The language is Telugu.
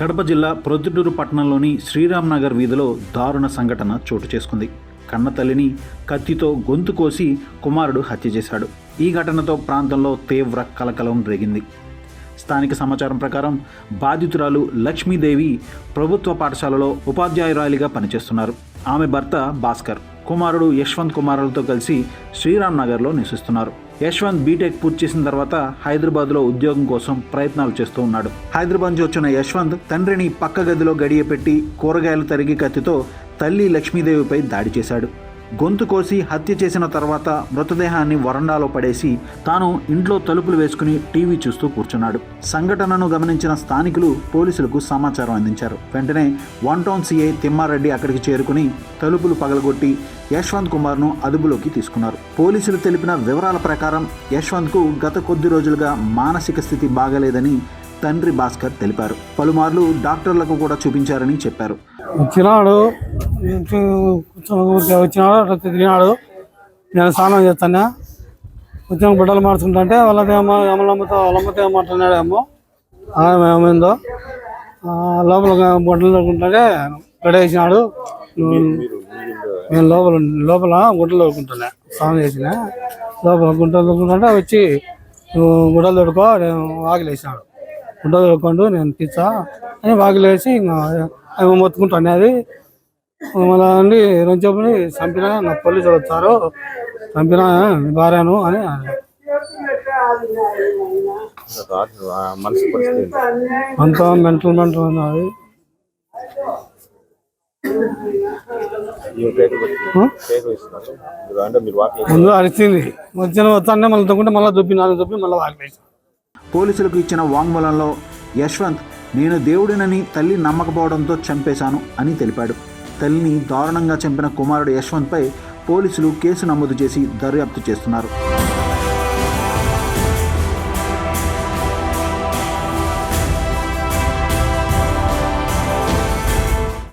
కడప జిల్లా ప్రొద్దుటూరు పట్టణంలోని శ్రీరామ్నగర్ వీధిలో దారుణ సంఘటన చోటు చేసుకుంది. కన్న తల్లిని కత్తితో గొంతు కోసి కుమారుడు హత్య చేశాడు. ఈ ఘటనతో ప్రాంతంలో తీవ్ర కలకలం రేగింది. స్థానిక సమాచారం ప్రకారం బాధితురాలు లక్ష్మీదేవి ప్రభుత్వ పాఠశాలలో ఉపాధ్యాయురాలిగా పనిచేస్తున్నారు. ఆమె భర్త భాస్కర్. కుమారుడు యశ్వంత్ కుమారులతో కలిసి శ్రీరామ్ నగర్లో నివసిస్తున్నారు. యశ్వంత్ బీటెక్ పూర్తి చేసిన తర్వాత హైదరాబాద్లో ఉద్యోగం కోసం ప్రయత్నాలు చేస్తూ ఉన్నాడు. హైదరాబాద్ నుంచి వచ్చిన యశ్వంత్ తండ్రిని పక్క గదిలో గడియపెట్టి కూరగాయలు తరిగి కత్తితో తల్లి లక్ష్మీదేవిపై దాడి చేశాడు. గొంతు కోసి హత్య చేసిన తర్వాత మృతదేహాన్ని వరండాలో పడేసి తాను ఇంట్లో తలుపులు వేసుకుని టీవీ చూస్తూ కూర్చున్నాడు. సంఘటనను గమనించిన స్థానికులు పోలీసులకు సమాచారం అందించారు. వెంటనే వన్ టౌన్ సీఐ తిమ్మారెడ్డి అక్కడికి చేరుకుని తలుపులు పగలగొట్టి యశ్వంత్ కుమార్ను అదుపులోకి తీసుకున్నారు. పోలీసులు తెలిపిన వివరాల ప్రకారం యశ్వంత్కు గత కొద్ది రోజులుగా మానసిక స్థితి బాగలేదని తండ్రి భాస్కర్ తెలిపారు. పలుమార్లు డాక్టర్లకు కూడా చూపించారని చెప్పారు. వచ్చినాడు అట్లా తిరిగినాడు. నేను స్నానం చేస్తాను. వచ్చిన బిడ్డలు మార్చుకుంటుంటే వాళ్ళదేమో అమలమ్మతో వాళ్ళమ్మతో ఏమంటున్నాడేమో ఆమె ఏమైందో లోపల గుడ్డలు దొరుకుంటుంటే గడేసినాడు నేను లోపల లోపల గుడ్డలు దొరుకుంటున్నా స్నానం చేసిన. లోపల గుడ్డలు దొరుకుంటుంటే వచ్చి నువ్వు గుడ్డలు దొరుకో నేను వాకిలేసినాడు గుడ్డలు దొరుకుంటూ నేను తీసా అని వాకిలేసి ఇంకా అవి మొత్తుకుంటాను అది. మళ్ళీ అండి రెండు చంపిన నా పోలీసులు వచ్చారు. చంపిన భార్యను అని అంత అంతా మెంటల్ మెంటల్ ఉన్నది. మీరు ముందు అరిచింది. వచ్చిన వస్తానే మళ్ళీ తొక్కుంటే మళ్ళీ దుప్పి నాలుగు మళ్ళీ వాకిలేసి. పోలీసులకు ఇచ్చిన వాంగ్మూలంలో యశ్వంత్ నేను దేవుడినని తల్లి నమ్మకపోవడంతో చంపేశాను అని తెలిపాడు. తల్లిని దారుణంగా చంపిన కుమారుడు యశ్వంత్పై పోలీసులు కేసు నమోదు చేసి దర్యాప్తు చేస్తున్నారు.